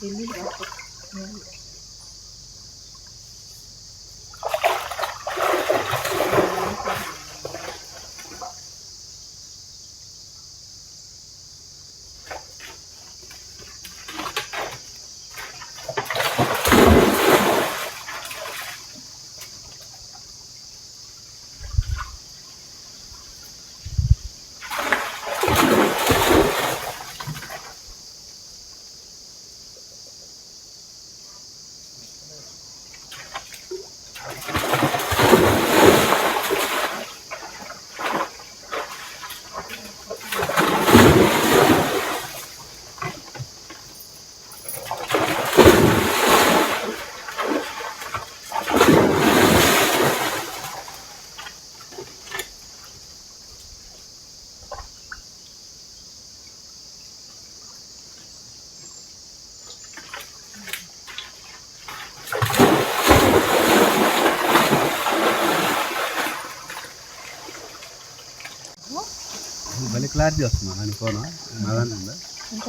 给你啊可以 నేను క్లారిటీ మా ఫోన్. ఉందా ఎంత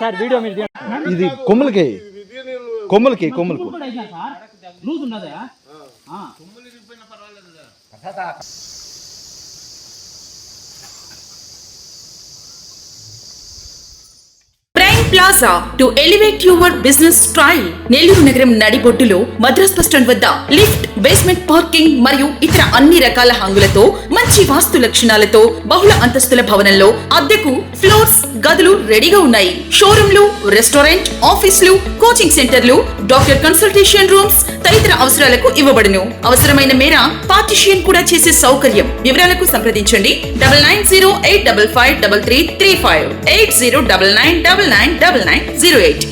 సార్ వీడియో మీరు తీయండి. ఇది కొమ్ములకి. కొమ్ములకి కొమ్ములకు. లూజ్ ఉన్నదా prime plaza to elevate your business style Nellore నగరం నడిబొడ్డులో మద్రాస్ బస్ స్టాండ్ వద్ద లిఫ్ట్ బేస్మెంట్ పార్కింగ్ మరియు ఇతర అన్ని రకాల హంగులతో మంచి వాస్తు లక్షణాలతో బహుళ అంతస్తుల భవనంలో అద్దెకు ఫ్లోర్స్ గదులు రెడీగా ఉన్నాయి. షోరూంలు రెస్టారెంట్ ఆఫీసులు కోచింగ్ సెంటర్లు డాక్టర్ కన్సల్టేషన్ రూమ్స్ తదితర అవసరాలకు ఇవ్వబడును. అవసరమైన మేర పార్టిషియన్ కూడా చేసే సౌకర్యం. వివరాలకు సంప్రదించండి. Double nine zero eight double five double three three five. Eight zero double nine double nine double nine zero eight.